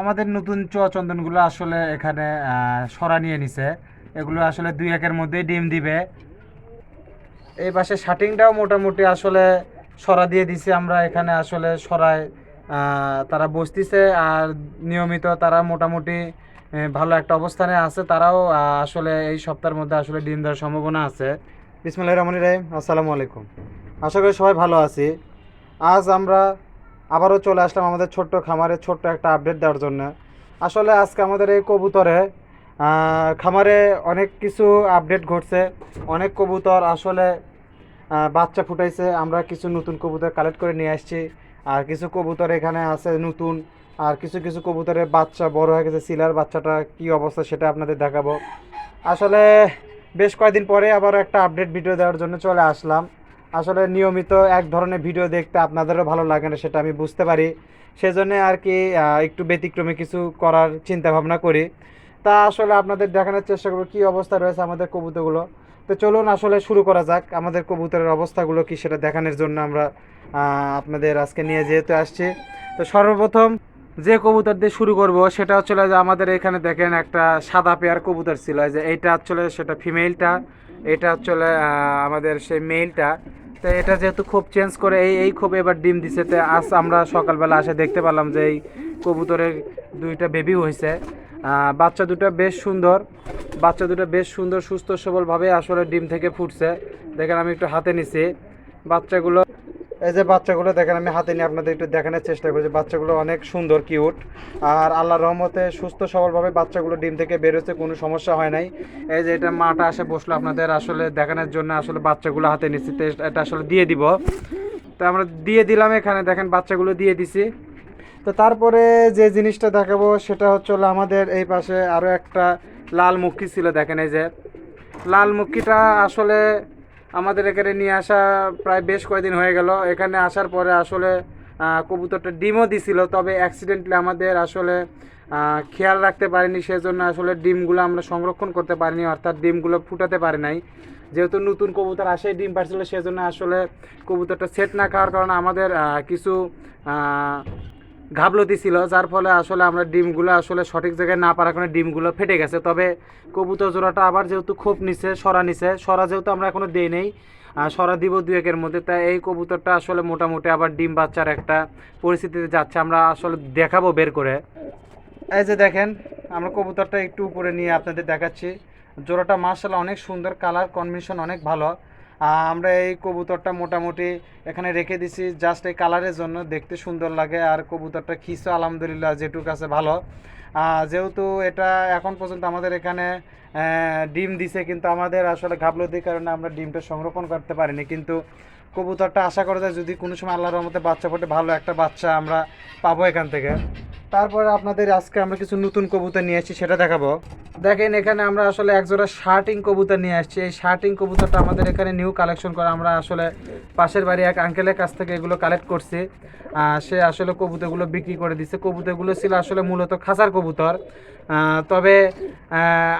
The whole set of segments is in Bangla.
আমাদের নতুন চন্দনগুলো আসলে এখানে সরা নিয়ে নিছে। এগুলো আসলে দুই একের মধ্যেই ডিম দিবে। এই পাশে শাটিংটাও মোটামুটি আসলে সরা দিয়ে দিছি আমরা এখানে আসলে সরায় তারা বসতিছে আর নিয়মিত তারা মোটামুটি ভালো একটা অবস্থানে আছে। তারাও আসলে এই সপ্তাহের মধ্যে আসলে ডিম দেওয়ার সম্ভাবনা আছে। বিসমুল্লাহ রহমান রাহিম। আসসালামু আলাইকুম। আশা করি সবাই ভালো আছি। আজ আমরা আবারও চলে আসলাম আমাদের ছোট্ট খামারে, ছোট্ট একটা আপডেট দেওয়ার জন্য। আসলে আজকে আমাদের এই কবুতরে খামারে অনেক কিছু আপডেট ঘটছে। অনেক কবুতর আসলে বাচ্চা ফুটাইছে। আমরা কিছু নতুন কবুতর কালেক্ট করে নিয়ে আসছি। আর কিছু কবুতর এখানে আছে নতুন। আর কিছু কিছু কবুতরের বাচ্চা বড় হয়ে গেছে। সিলার বাচ্চাটা কি অবস্থা সেটা আপনাদের দেখাবো। আসলে বেশ কয়েকদিন পরে আবার একটা আপডেট ভিডিও দেওয়ার জন্য চলে আসলাম। আসলে নিয়মিত এক ধরনের ভিডিও দেখতে আপনাদেরও ভালো লাগে না, সেটা আমি বুঝতে পারি। সেজন্য আর কি একটু ব্যতিক্রমী কিছু করার চিন্তা ভাবনা করি। তা আসলে আপনাদের দেখানোর চেষ্টা করব, কী অবস্থা রয়েছে আমাদের কবুতরগুলো। তো চলুন আসলে শুরু করা যাক, আমাদের কবুতরের অবস্থাগুলো কি সেটা দেখানোর জন্য আমরা আপনাদের আজকে নিয়ে যেহেতু আসছি। তো সর্বপ্রথম যে কবুতর দিয়ে শুরু করব, সেটা হচ্ছে যে আমাদের এখানে দেখেন একটা সাদা পেয়ার কবুতর ছিল যে এইটা হচ্ছিল সেটা ফিমেলটা এটা হচ্ছে আমাদের সেই মেলটা তো এটা যেহেতু খুব চেঞ্জ করে, এই এই খুব এবার ডিম দিছে, তো আজ আমরা সকালবেলা আসে দেখতে পেলাম যে এই কবুতরের দুইটা বেবি হয়েছে বাচ্চা দুটা বেশ সুন্দর, বাচ্চা দুটা বেশ সুন্দর, সুস্থ, সবলভাবে আসলে ডিম থেকে ফুটছে। দেখেন আমি একটু হাতে নিছি। বাচ্চাগুলো এই যে বাচ্চাগুলো দেখেন, আমি হাতে নিয়ে আপনাদের একটু দেখানোর চেষ্টা করছি বাচ্চাগুলো অনেক সুন্দর, কিউট। আর আল্লাহ রহমতে সুস্থ, সবলভাবে বাচ্চাগুলো ডিম থেকে বেরোচ্ছে কোনো সমস্যা হয় নাই। এই যে এটা মাটা আসে বসল আপনাদের আসলে দেখানোর জন্য, আসলে বাচ্চাগুলো হাতে নিচ্ছি এটা আসলে দিয়ে দিব। তো আমরা দিয়ে দিলাম এখানে, দেখেন বাচ্চাগুলো দিয়ে দিছি। তো তারপরে যে জিনিসটা দেখাবো, সেটা হচ্ছে আমাদের এই পাশে আরও একটা লাল মুখী ছিল, দেখেন এই যে। লাল মুখীটা আসলে আমাদের এখানে নিয়ে আসা প্রায় বেশ কয়েকদিন হয়ে গেল। এখানে আসার পরে আসলে কবুতরটা ডিমও দিছিল, তবে অ্যাক্সিডেন্টলি আমাদের আসলে খেয়াল রাখতে পারিনি, সেজন্য আসলে ডিমগুলো আমরা সংরক্ষণ করতে পারিনি, অর্থাৎ ডিমগুলো ফুটাতে পারি নাই। যেহেতু নতুন কবুতর আসে, ডিম পারছিল, সেজন্য আসলে কবুতরটা সেট না খাওয়ার কারণে আমাদের কিছু ঘাবলতি ছিল, যার ফলে আসলে আমরা ডিমগুলো আসলে সঠিক জায়গায় না পারার কারণে ডিমগুলো ফেটে গেছে। তবে কবুতর জোড়াটা আবার যেহেতু খোপ নিছে, সরা নিছে, সরা যেহেতু আমরা এখনও দেই নেই সরা দিব দু একের মধ্যে, তাই এই কবুতরটা আসলে মোটামুটি আবার ডিম বাচ্চার একটা পরিস্থিতিতে যাচ্ছে। আমরা আসলে দেখাবো বের করে। এই যে দেখেন, আমরা কবুতরটা একটু উপরে নিয়ে আপনাদের দেখাচ্ছি। জোড়াটা মার্শাল অনেক সুন্দর, কালার, কম্বিনেশন অনেক ভালো। আমরা এই কবুতরটা মোটামুটি এখানে রেখে দিছি জাস্ট এই কালারের জন্য। দেখতে সুন্দর লাগে আর কবুতরটা খিসো আলহামদুলিল্লাহ, যেটুক আছে ভালো। যেহেতু এটা এখন পর্যন্ত আমাদের এখানে ডিম দিছে, কিন্তু আমাদের আসলে ঘাবলতির কারণে আমরা ডিমটা সংরক্ষণ করতে পারিনি। কিন্তু কবুতরটা আশা করা যায় যদি কোনো সময় আল্লাহর রহমতে বাচ্চা ফোটে, ভালো একটা বাচ্চা আমরা পাবো এখান থেকে। তারপরে আপনাদের আজকে আমরা কিছু নতুন কবুতর নিয়ে আসছি, সেটা দেখাবো। দেখেন, এখানে আমরা আসলে একজোড়া শার্টিং কবুতর নিয়ে আসছি। এই শার্টিং কবুতরটা আমাদের এখানে নিউ কালেকশন করা আমরা আসলে পাশের বাড়ি এক আঙ্কেলের কাছ থেকে এগুলো কালেক্ট করছি। সে আসলে কবুতরগুলো বিক্রি করে দিচ্ছে কবুতরগুলো ছিল আসলে মূলত খাসার কবুতর। তবে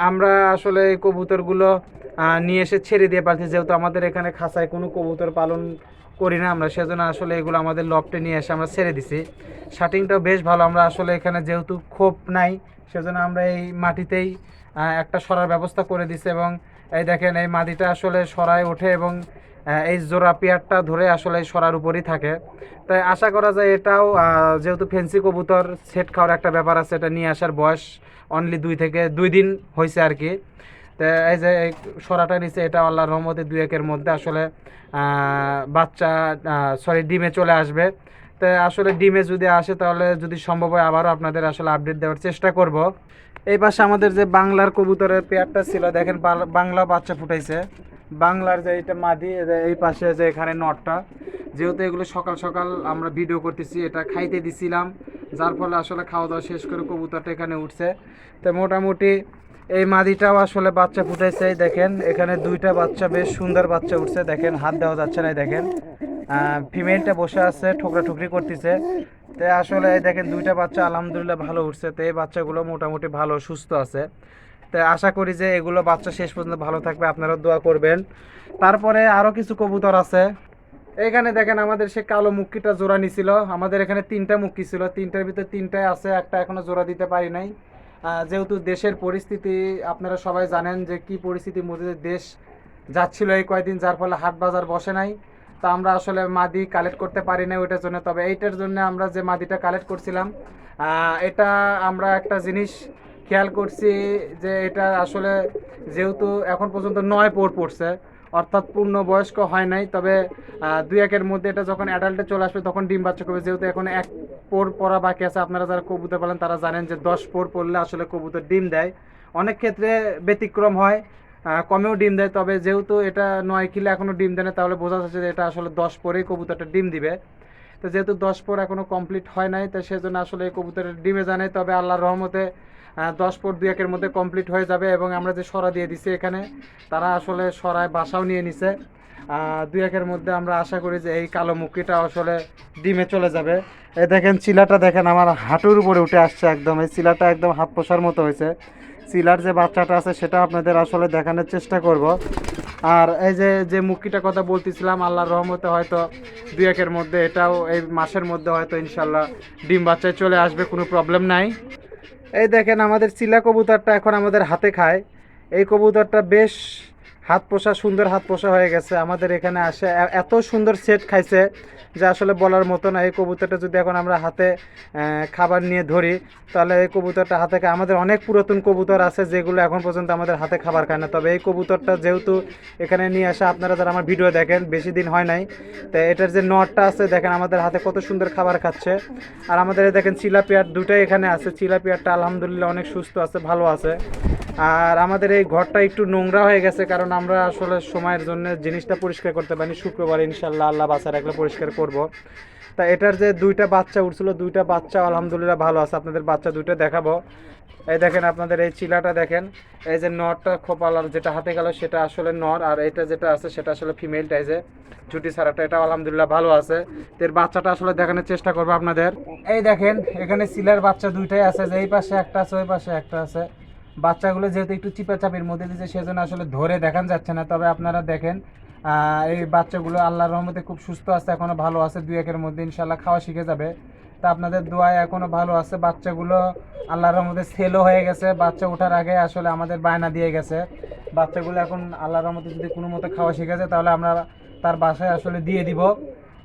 আমরা আসলে এই কবুতরগুলো নিয়ে এসে ছেড়ে দিয়ে পারছি যেহেতু আমাদের এখানে খাঁচায় কোনো কবুতর পালন করি না আমরা, সেজন্য আসলে এগুলো আমাদের লফটে নিয়ে এসে আমরা ছেড়ে দিছি। শার্টিংটাও বেশ ভালো, আমরা আসলে এখানে যেহেতু খোপ নাই, সেজন্য আমরা এই মাটিতেই একটা সরার ব্যবস্থা করে দিছি এবং এই দেখেন, এই মাটিটা আসলে সরায় ওঠে এবং এই জোড়া পেয়ারটা ধরে আসলে সরার উপরই থাকে। তাই আশা করা যায় এটাও যেহেতু ফেন্সি কবুতর, সেট খাওয়ার একটা ব্যাপার আছে, এটা নিয়ে আসার বয়স অনলি দুই থেকে দুই দিন হয়েছে আর কি। তো এই যে এই সরাটা নিচে এটা আল্লাহর রহমতে দুই একের মধ্যে আসলে বাচ্চা সরি ডিমে চলে আসবে। তো আসলে ডিমে যদি আসে, তাহলে যদি সম্ভব হয় আবারও আপনাদের আসলে আপডেট দেওয়ার চেষ্টা করব। এই পাশে আমাদের যে বাংলার কবুতরের পেয়ারটা ছিল, দেখেন বাংলা বাচ্চা ফুটাইছে। বাংলার যে এটা মাদি এই পাশে যে এখানে নটটা, যেহেতু এগুলো সকাল সকাল আমরা ভিডিও করতেছি, এটা খাইতে দিছিলাম। যার ফলে আসলে খাওয়া দাওয়া শেষ করে কবুতরটা এখানে উঠছে। তো মোটামুটি এই মাদিটাও আসলে বাচ্চা ফুটাইছে দেখেন, এখানে দুইটা বাচ্চা, বেশ সুন্দর বাচ্চা উঠছে, দেখেন, হাত দেওয়া যাচ্ছে না দেখেন। ফিমেলটা বসে আছে, ঠোকরা ঠুকরি করতেছে। তো আসলে দেখেন, দুইটা বাচ্চা আলহামদুলিল্লাহ ভালো উঠছে। তো এই বাচ্চাগুলো মোটামুটি ভালো, সুস্থ আছে। তো আশা করি যে এগুলো বাচ্চা শেষ পর্যন্ত ভালো থাকবে, আপনারা দোয়া করবেন। তারপরে আরও কিছু কবুতর আছে। এখানে দেখেন, আমাদের সে কালো মুক্কিটা জোড়া নিছিল। আমাদের এখানে তিনটা মুক্কি ছিল। তিনটার ভিতরে তিনটায় আছে, একটা এখনও জোড়া দিতে পারি নাই। যেহেতু দেশের পরিস্থিতি, আপনারা সবাই জানেন যে কি পরিস্থিতি মধ্যে দেশ যাচ্ছিল এই কয়দিন যার ফলে হাট বাজার বসে নাই। তা আমরা আসলে মাদি কালেক্ট করতে পারি না ওইটার জন্য। তবে এইটার জন্য আমরা যে মাদিটা কালেক্ট করছিলাম এটা আমরা একটা জিনিস খেয়াল করছি যে এটা আসলে যেহেতু এখন পর্যন্ত নয় পোর পড়ছে, অর্থাৎ পূর্ণ বয়স্ক হয় নাই। তবে দুই একের মধ্যে এটা যখন অ্যাডাল্টে চলে আসবে, তখন ডিম বাচ্চা করবে। যেহেতু এখন এক পোর পরা বাকি আছে। আপনারা যারা কবুতর পালেন, তারা জানেন যে দশ পোর পড়লে আসলে কবুতর ডিম দেয়। অনেক ক্ষেত্রে ব্যতিক্রম হয় কমেও ডিম দেয়, তবে যেহেতু এটা নয় কিলো এখনও ডিম দেয় না, তাহলে বোঝা যাচ্ছে যে এটা আসলে দশ পরেই কবুতরটা ডিম দিবে। তো যেহেতু দশ পর এখনও কমপ্লিট হয় নাই, তো সেজন্য আসলে এই কবুতরের ডিমে জানাই তবে আল্লাহর রহমতে দশ পর দুই একের মধ্যে কমপ্লিট হয়ে যাবে এবং আমরা যে সরা দিয়ে দিছি এখানে, তারা আসলে সরায় বাসাও নিয়ে নিছে। দুই একের মধ্যে আমরা আশা করি যে এই কালো মুক্তিটা আসলে ডিমে চলে যাবে। এই দেখেন চিলাটা দেখেন, আমার হাঁটুর উপরে উঠে আসছে একদম। এই চিলাটা একদম হাত পোষার মতো হয়েছে। চিলার যে বাচ্চাটা আছে, সেটা আপনাদের আসলে দেখানোর চেষ্টা করব। আর এই যে যে মুক্তিটা কথা বলতেছিলাম, আল্লাহর রহমতে হয়তো দু একের মধ্যে, এটাও এই মাসের মধ্যে হয়তো ইনশাল্লাহ ডিম বাচ্চায় চলে আসবে, কোনো প্রবলেম নাই। এই দেখেন, আমাদের চিলা কবুতরটা এখন আমাদের হাতে খায়। এই কবুতরটা বেশ হাত পোষা সুন্দর হাত পোষা হয়ে গেছে। আমাদের এখানে আসে এত সুন্দর সেট খাইছে যে আসলে বলার মতো না। এই কবুতরটা যদি এখন আমরা হাতে খাবার নিয়ে ধরি, তাহলে এই কবুতরটা হাতে খায় আমাদের অনেক পুরাতন কবুতর আছে যেগুলো এখন পর্যন্ত আমাদের হাতে খাবার খায় না। তবে এই কবুতরটা যেহেতু এখানে নিয়ে আসা, আপনারা যারা আমার ভিডিও দেখেন, বেশি দিন হয় নাই। তো এটার যে নটটা আছে, দেখেন আমাদের হাতে কত সুন্দর খাবার খাচ্ছে। আর আমাদের দেখেন চিলাপিয়ার দুটাই এখানে আছে। চিলাপিয়ারটা আলহামদুলিল্লাহ অনেক সুস্থ আছে, ভালো আছে। আর আমাদের এই ঘরটা একটু নোংরা হয়ে গেছে, কারণ আমরা আসলে সময়ের জন্য জিনিসটা পরিষ্কার করতে পারি শুক্রবার ইনশাল্লাহ আল্লাহ বাসা রাখলে পরিষ্কার করব। তা এটার যে দুইটা বাচ্চা উঠছিল, দুইটা বাচ্চা আলহামদুলিল্লাহ ভালো আছে। আপনাদের বাচ্চা দুইটা দেখাবো। এই দেখেন আপনাদের এই চিলাটা দেখেন। এই যে নরটা খোপালার যেটা হাতে গেল, সেটা আসলে নর। আর এটা যেটা আছে, সেটা আসলে ফিমেলটা এই যে ঝুটি ছাড়াটা এটা আলহামদুলিল্লাহ ভালো আছে। এর বাচ্চাটা আসলে দেখানোর চেষ্টা করব আপনাদের। এই দেখেন, এখানে সিলার বাচ্চা দুইটাই আছে। যে এই পাশে একটা আছে, ওই পাশে একটা আছে। বাচ্চাগুলো যেহেতু একটু চিপাচাপির মধ্যে দিয়েছে, সেজন্য আসলে ধরে দেখান যাচ্ছে না। তবে আপনারা দেখেন এই বাচ্চাগুলো আল্লাহর রহমতে খুব সুস্থ আছে এখনও ভালো আছে, দুই একের মধ্যে ইনশাল্লাহ খাওয়া শিখে যাবে। তা আপনাদের দোয়ায় এখনও ভালো আছে, বাচ্চাগুলো আল্লাহর রহমতে সেলও হয়ে গেছে। বাচ্চা ওঠার আগে আসলে আমাদের বায়না দিয়ে গেছে। বাচ্চাগুলো এখন আল্লাহর রহমতে যদি কোনো মতো খাওয়া শিখে যায়, তাহলে আমরা তার বাসায় আসলে দিয়ে দিব।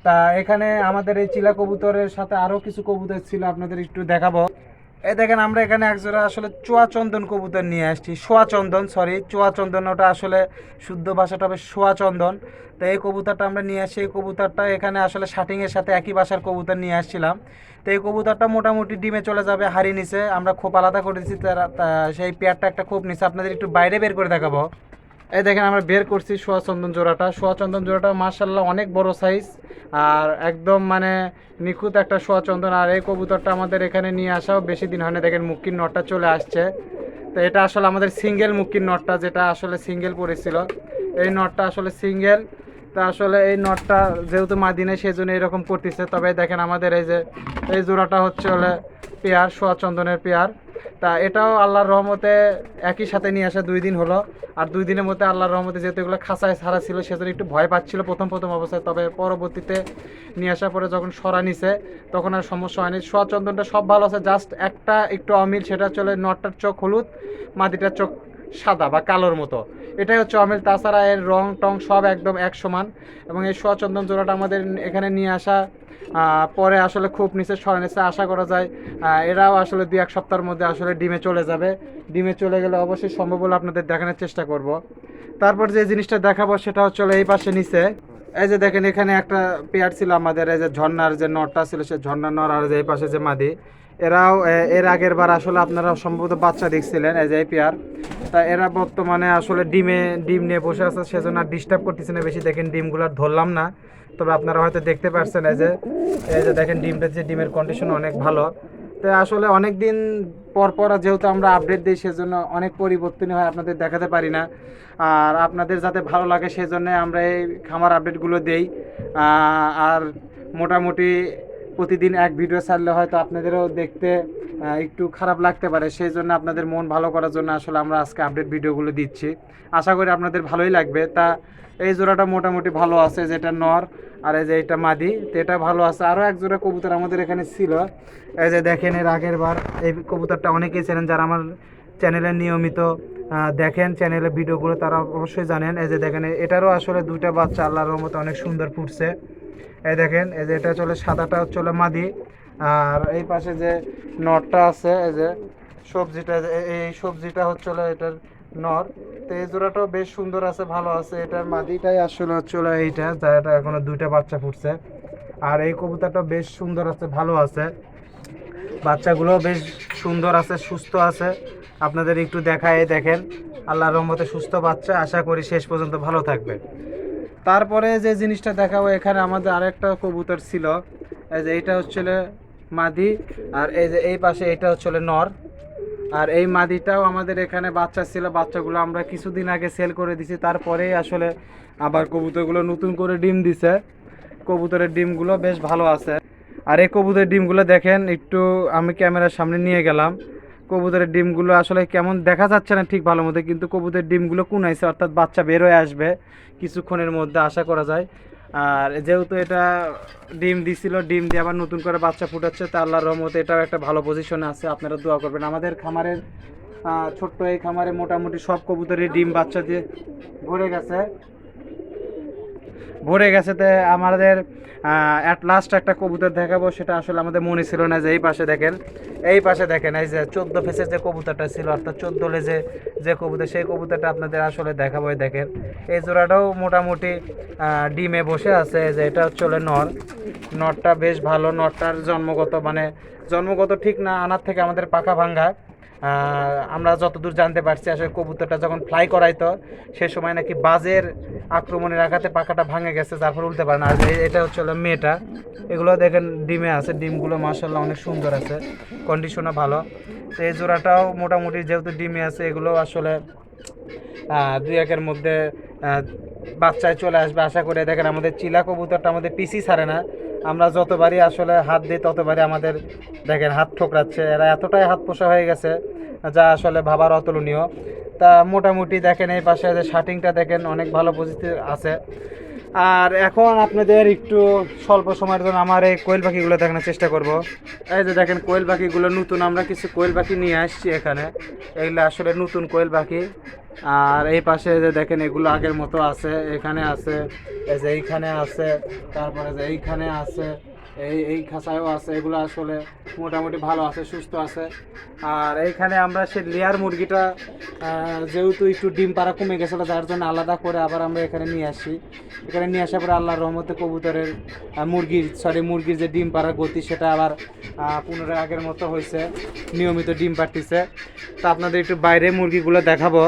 তা এখানে আমাদের এই চিলা কবুতরের সাথে আরও কিছু কবুতর ছিল, আপনাদের একটু দেখাবো। এই দেখেন, আমরা এখানে একজোড়া আসলে চোয়া চন্দন কবুতর নিয়ে আসছি। সোয়া চন্দন সরি চোয়া চন্দন, ওটা আসলে শুদ্ধ ভাষাটা হবে সোয়া চন্দন। তো এই কবুতরটা আমরা নিয়ে আসছি। এই কবুতরটা এখানে আসলে শাটিংয়ের সাথে একই বাসার কবুতর নিয়ে আসছিলাম। তো এই কবুতরটা মোটামুটি ডিমে চলে যাবে হারিয়ে নিচে। আমরা খুব আলাদা করেছি সেই পেয়ারটা একটা খুব নিচে। আপনাদের একটু বাইরে বের করে দেখাবো। এই দেখেন আমরা বের করছি সোয়া চন্দন জোড়াটা। সোয়া চন্দন জোড়াটা মার্শাল্লাহ অনেক বড় সাইজ আর একদম মানে নিখুঁত একটা সোয়া চন্দন। আর এই কবুতরটা আমাদের এখানে নিয়ে আসাও বেশি দিন হয় না। দেখেন মুক্কির নটটা চলে আসছে। তো এটা আসলে আমাদের সিঙ্গেল মুক্কির নটটা, যেটা আসলে সিঙ্গেল পড়েছিল এই নটটা আসলে সিঙ্গেল তা আসলে এই নটটা যেহেতু মাদিনে সেই জন্য এরকম করতেছে। তবে দেখেন আমাদের এই যে, এই জোড়াটা হচ্ছে হলে পেয়ার, সোয়া চন্দনের পেয়ার। তা এটাও আল্লাহর রহমতে একই সাথে নিয়ে আসা, দুই দিন হলো। আর দুই দিনের মধ্যে আল্লাহর রহমতে যেহেতু এগুলো খাঁচায় ছাড়া ছিল, সেজন্য একটু ভয় পাচ্ছিল প্রথম প্রথম অবস্থায়। তবে পরবর্তীতে নিয়ে আসার পরে যখন সরা নিছে, তখন আর সমস্যা হয়নি। সোয়া চন্দনটা সব ভালো আছে জাস্ট একটা একটু অমিল, সেটা চলে নটটার চোখ হলুদ মাদিটার চোখ সাদা বা কালোর মতো। এটাই হচ্ছে অমিল, তাছাড়া এর রং টং সব একদম এক সমান। এবং এই সোয়া চন্দন জোড়াটা আমাদের এখানে নিয়ে আসা পরে আসলে খুব নিচে সরা নিচে আশা করা যায় এরাও আসলে দুই এক সপ্তাহের মধ্যে আসলে ডিমে চলে যাবে। ডিমে চলে গেলে অবশ্যই সম্ভব হলে আপনাদের দেখানোর চেষ্টা করব। তারপর যে জিনিসটা দেখাবো সেটা হচ্ছে এই পাশে নিচে, এই যে দেখেন এখানে একটা পেয়ার ছিল আমাদের, এই যে ঝর্ণার যে নটটা ছিল সে ঝর্ণার নর আর যে এই পাশে যে মাদি এরাও এর আগের বার আসলে আপনারা সম্ভবত বাচ্চা দেখছিলেন যে এই পেয়ার তা এরা বর্তমানে আসলে ডিমে, ডিম নিয়ে বসে আছে, সেজন্য আর ডিস্টার্ব করতেছে না, বেশি দেখেন ডিমগুলো ধরলাম না। তবে আপনারা হয়তো দেখতে পারছেন এই যে এই যে দেখেন ডিমটা যে ডিমের কন্ডিশন অনেক ভালো। তো আসলে অনেক দিন পর পর যেহেতু আমরা আপডেট দিই, সেজন্য অনেক পরিবর্তনই হয়, আপনাদের দেখাতে পারি না। আর আপনাদের যাতে ভালো লাগে, সেজন্য আমরা এই খামার আপডেটগুলো দেই। আর মোটামুটি প্রতিদিন এক ভিডিও ছাড়লে হয়তো আপনাদেরও দেখতে একটু খারাপ লাগতে পারে। সেই জন্য আপনাদের মন ভালো করার জন্য আসলে আমরা আজকে আপডেট ভিডিওগুলো দিচ্ছি। আশা করি আপনাদের ভালোই লাগবে। তা এই জোড়াটা মোটামুটি ভালো আছে, যেটা নর আর এই যে এটা মাদি। তো এটা ভালো আছে। আরও এক জোড়া কবুতর আমাদের এখানে ছিল। এই যে দেখেন এর আগের বার এই কবুতরটা অনেকেই ছিলেন যারা আমার চ্যানেলে নিয়মিত দেখেন চ্যানেলের ভিডিওগুলো তারা অবশ্যই জানেন। এই যে দেখেন, এটারও আসলে দুইটা বাচ্চা আল্লাহর রহমতে অনেক সুন্দর ফুটছে। এই দেখেন, এই যে এটা চলে সাদাটা চলে মাদি। আর এই পাশে যে নটটা আছে, এই যে সবজিটা, এই- সবজিটা হচ্ছে এটার নর। তো এই জোড়াটাও বেশ সুন্দর আছে, ভালো আছে। এটার মাদিটাই আসলে হচ্ছে এইটা, যা এটা এখনও দুইটা বাচ্চা ফুটছে। আর এই কবুতরটা বেশ সুন্দর আছে, ভালো আছে। বাচ্চাগুলো বেশ সুন্দর আছে, সুস্থ আছে। আপনাদের একটু দেখায়, দেখেন। আল্লাহর রহমতে সুস্থ বাচ্চা। আশা করি শেষ পর্যন্ত ভালো থাকবে তারপরে যে জিনিসটা দেখাবো, এখানে আমাদের আরেকটা কবুতর ছিল। এই যে এইটা হচ্ছিল মাদি, আর এই যে এই পাশে এটা হচ্ছিল নর। আর এই মাদিটাও আমাদের এখানে বাচ্চা ছিল, বাচ্চাগুলো আমরা কিছুদিন আগে সেল করে দিছি, তারপরেই আসলে আবার কবুতরগুলো নতুন করে ডিম দিছে। কবুতরের ডিমগুলো বেশ ভালো আছে। আর এই কবুতরের ডিমগুলো দেখেন, একটু আমি ক্যামেরার সামনে নিয়ে গেলাম। কবুতরের ডিমগুলো আসলে কেমন দেখা যাচ্ছে না ঠিক ভালো মতো, কিন্তু কবুতরের ডিমগুলো কুনাইছে, অর্থাৎ বাচ্চা বের হয়ে আসবে কিছুক্ষণের মধ্যে, আশা করা যায়। আর যেহেতু এটা ডিম দিছিল, ডিম দিয়ে আবার নতুন করে বাচ্চা ফুটাচ্ছে, তা আল্লাহর রহমতে এটাও একটা ভালো পজিশনে আছে, আপনারা দোয়া করবেন। আমাদের খামারের ছোট্ট এই খামারে মোটামুটি সব কবুতরের ডিম বাচ্চা দিয়ে ভরে গেছে। ভরে গেছে তে আমাদের অ্যাট লাস্ট একটা কবুতর দেখাবো, সেটা আসলে আমাদের মনে ছিল না যে এই পাশে দেখেন, এই পাশে দেখেন, এই যে চোদ্দ ফেসের যে কবুতরটা ছিল, অর্থাৎ চোদ্দ লেজে যে কবুতর, সেই কবুতরটা আপনাদের আসলে দেখাবো দেখেন। এই জোড়াটাও মোটামুটি ডিমে বসে আছে যে এটা হচ্ছে নর। নরটা বেশ ভালো, নরটার জন্মগত মানে জন্মগত ঠিক না, আনার থেকে আমাদের পাকা ভাঙ্গা। আমরা যতদূর জানতে পারছি, আসলে কবুতরটা যখন ফ্লাই করাইতো, সে সময় নাকি বাজের আক্রমণের আঘাতে পাখাটা ভাঙে গেছে, যার ফলে উঠতে পারে না। আর এটা হচ্ছে হলো মেয়েটা। এগুলো দেখেন, ডিমে আছে, ডিমগুলো মাসাল্লাহ অনেক সুন্দর আছে কন্ডিশনও ভালো। তো এই জোড়াটাও মোটামুটি যেহেতু ডিমে আছে, এগুলো আসলে দুই একের মধ্যে বাচ্চায় চলে আসবে। আশা করে, দেখেন আমাদের চিলা কবুতরটা আমাদের পিসি ছাড়ে না। আমরা যতবারই আসলে হাত দিই, ততবারই আমাদের দেখেন হাত ঠোকরাচ্ছে। এরা এতটাই হাত পোষা হয়ে গেছে, যা আসলে ভাবার অতুলনীয়। তা মোটামুটি দেখেন এই পাশে যে শার্টিংটা দেখেন অনেক ভালো পজিটিভ আছে। আর এখন আপনাদের একটু স্বল্প সময়ের জন্য আমার এই কোয়েল পাখিগুলো দেখানোর চেষ্টা করব। এই যে দেখেন কোয়েল পাখিগুলো নতুন, আমরা কিছু কোয়েল পাখি নিয়ে আসছি এখানে। এগুলো আসলে নতুন কোয়েল পাখি। আর এই পাশে যে দেখেন এগুলো আগের মতো আছে, এখানে আছে, এই যে এইখানে আছে, তারপরে যে এইখানে আছে। এই এই খাঁচায়ও আছে, এগুলো আসলে মোটামুটি ভালো আছে, সুস্থ আছে। আর এইখানে আমরা সে লেয়ার মুরগিটা যেহেতু একটু ডিম পাড়া কমে গেছিল যার জন্য আলাদা করে আবার আমরা এখানে নিয়ে আসি। এখানে নিয়ে আসার পরে আল্লাহর রহমতে কবুতরের মুরগির সরি মুরগির যে ডিম পাড়ার গতি, সেটা আবার পুনরায় আগের মতো হয়েছে, নিয়মিত ডিম পাড়তেছে। তা আপনাদের একটু বাইরে মুরগিগুলো দেখাবো।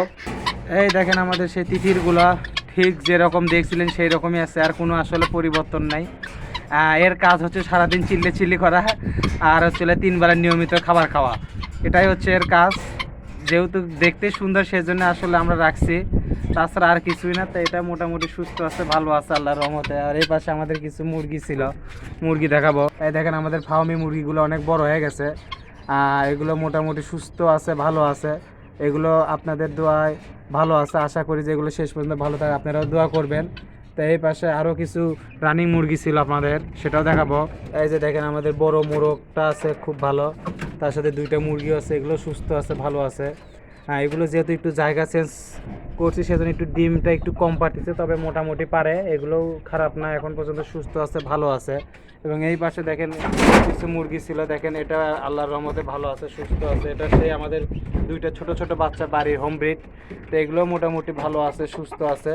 এই দেখেন আমাদের সেই তিথিরগুলা ঠিক যেরকম দেখছিলেন সেই রকমই আছে, আর কোনো আসলে পরিবর্তন নাই। এর কাজ হচ্ছে সারাদিন চিল্লে চিল্লি করা আর হচ্ছে তিন বেলা নিয়মিত খাবার খাওয়া। এটাই হচ্ছে এর কাজ। যেহেতু দেখতে সুন্দর, সেজন্য আসলে আমরা রাখছি। তাছাড়া আর কিছুই না, তো এটা মোটামুটি সুস্থ আছে, ভালো আছে, আল্লাহর রহমতে। আর এই পাশে আমাদের কিছু মুরগি ছিল। মুরগি দেখাবো। এই দেখেন আমাদের ফার্মি মুরগিগুলো অনেক বড় হয়ে গেছে। এগুলো মোটামুটি সুস্থ আছে, ভালো আছে। এগুলো আপনাদের দোয়ায় ভালো আছে। আশা করি যে এগুলো শেষ পর্যন্ত ভালো থাকে। আপনারাও দোয়া করবেন। তো এই পাশে আরও কিছু রানিং মুরগি ছিল আপনাদের, সেটাও দেখাবো। এই যে দেখেন আমাদের বড় মোরগটা আছে, খুব ভালো। তার সাথে দুইটা মুরগি আছে, এগুলো সুস্থ আছে, ভালো আছে। হ্যাঁ এগুলো যেহেতু একটু জায়গা চেঞ্জ করছি, সেজন্য একটু ডিমটা একটু কম পাঠিয়েছে তবে মোটামুটি পারে। এগুলোও খারাপ না, এখন পর্যন্ত সুস্থ আছে, ভালো আছে। এবং এই পাশে দেখেন কিছু মুরগি ছিল, দেখেন এটা আল্লাহর রহমতে ভালো আছে, সুস্থ আছে। এটা সেই আমাদের দুইটা ছোট ছোট বাচ্চা বাড়ির হোম ব্রিড তো এগুলো মোটামুটি ভালো আছে, সুস্থ আছে।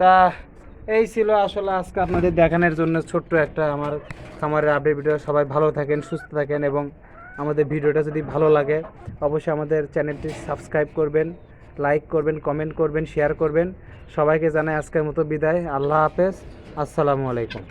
তা এই ছিল আসলে আজকে আপনাদের দেখানোর জন্য ছোট্ট একটা আমার খামারের আপডেট ভিডিও সবাই ভালো থাকেন, সুস্থ থাকেন এবং আমাদের ভিডিওটা যদি ভালো লাগে, অবশ্যই আমাদের চ্যানেলটি সাবস্ক্রাইব করবেন লাইক করবেন কমেন্ট করবেন শেয়ার করবেন। সবাইকে জানাই আজকের মতো বিদায়। আল্লাহ হাফেজ। আসসালামু আলাইকুম।